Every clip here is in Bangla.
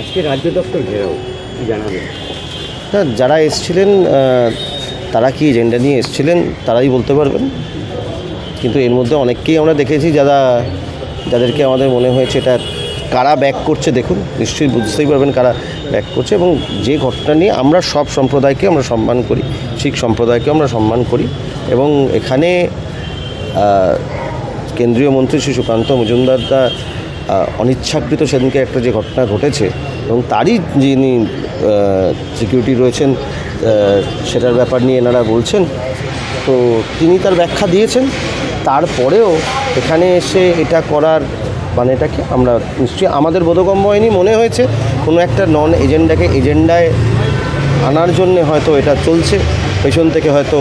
আজকে রাজ্য দপ্তর ঘেরাও, কি জানাবেন না, যারা এসছিলেন তারা কি এজেন্ডা নিয়ে এসছিলেন, তারাই বলতে পারবেন। কিন্তু এর মধ্যে অনেককেই আমরা দেখেছি যারা, যাদেরকে আমাদের মনে হয়েছে এটা কারা ব্যাক করছে, দেখুন, নিশ্চয়ই বুঝতেই পারবেন কারা ব্যাক করছে এবং যে ঘটনা নিয়ে আমরা সব সম্প্রদায়কে আমরা সম্মান করি, শিখ সম্প্রদায়কে আমরা সম্মান করি এবং এখানে কেন্দ্রীয় মন্ত্রী শ্রী সুকান্ত মজুমদার দা অনিচ্ছাকৃত সেদিনকে একটা যে ঘটনা ঘটেছে এবং তারই যিনি সিকিউরিটি রয়েছেন সেটার ব্যাপার নিয়ে এনারা বলছেন। তো তিনি তার ব্যাখ্যা দিয়েছেন। তারপরেও এখানে এসে এটা করার মানে এটাকে আমরা নিশ্চয়ই আমাদের বোধগম্য হয়নি, মনে হয়েছে কোনো একটা নন এজেন্ডাকে এজেন্ডায় আনার জন্যে হয়তো এটা চলছে। পেছন থেকে হয়তো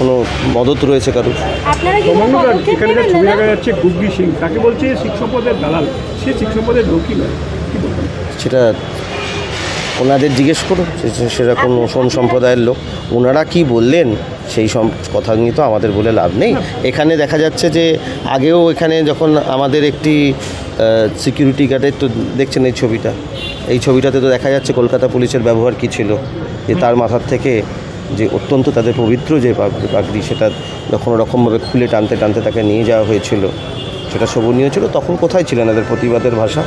কোনো মদত রয়েছে কারুর? আপনারা কি কোনো তমালুদার পদক্ষেপ এখানকার ছবি দেখা যাচ্ছে গুগ্গি সিং। তাকে বলছে শিখ দালাল। সে শিখ লোকই নয়। সেটা ওনাদের জিজ্ঞেস করুন। সেটা কোন সোম সম্প্রদায়ের লোক। ওনারা কি বললেন? সেই সব কথা নিয়ে তো আমাদের বলে লাভ নেই। এখানে দেখা যাচ্ছে যে আগেও এখানে যখন আমাদের একটি সিকিউরিটি গার্ডের তো দেখছেন এই ছবিটা। এই ছবিটাতে তো দেখা যাচ্ছে কলকাতা পুলিশের ব্যবহার কী ছিল? যে তার মাথার থেকে যে অত্যন্ত তাদের পবিত্র যে পাগ- পাগড়ি সেটা কোনো রকমভাবে খুলে টানতে টানতে তাকে নিয়ে যাওয়া হয়েছিল, সেটা শোভনীয় ছিল, তখন কোথায় ছিলেন এদের প্রতিবাদের ভাষা?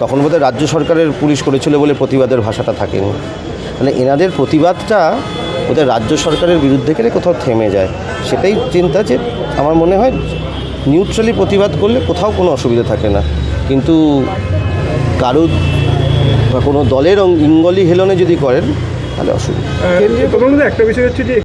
তখন বোধহয় রাজ্য সরকারের পুলিশ করেছিল বলে প্রতিবাদের ভাষাটা থাকেনি। মানে এনাদের প্রতিবাদটা ওদের রাজ্য সরকারের বিরুদ্ধে গেলে কোথাও থেমে যায়। সেটাই চিন্তা যে আমার মনে হয় নিউট্রালি প্রতিবাদ করলে কোথাও কোনো অসুবিধা থাকে না। কিন্তু কারুর বা কোনো দলের ইঙ্গলি হেলনে যদি করেন তাহলে অসুবিধা একটা বিষয় হচ্ছে যে